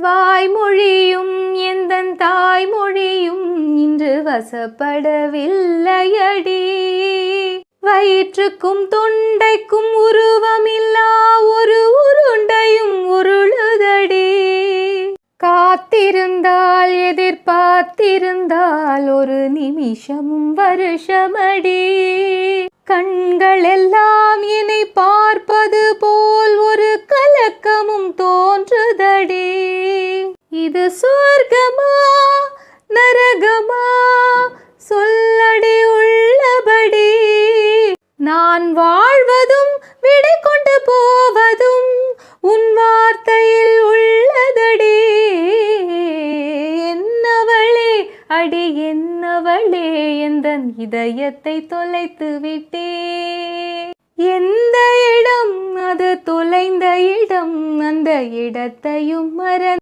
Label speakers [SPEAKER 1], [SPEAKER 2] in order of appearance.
[SPEAKER 1] வாய்மொழியும் எந்த தாய்மொழியும் இன்று வசப்படவில்லையடி. வயிற்றுக்கும் தொண்டைக்கும் உருவமில்லா ஒரு உருண்டையும் உருளுதடி. காத்திருந்தால் எதிர்பார்த்திருந்தால் ஒரு நிமிஷமும் வருஷமடி. இது சொர்க்கமா? நரகமா? சொல்லடி உள்ளபடி. நான் வாழ்வதும் விடை கொண்டு போவதும் உன் வார்த்தையில் உள்ளதடி. என்னவளே அடி என்னவளே எந்த இதயத்தை தொலைத்து விட்டே எந்த இடம் அது தொலைந்த இடம் அந்த இடத்தையும் மறந்து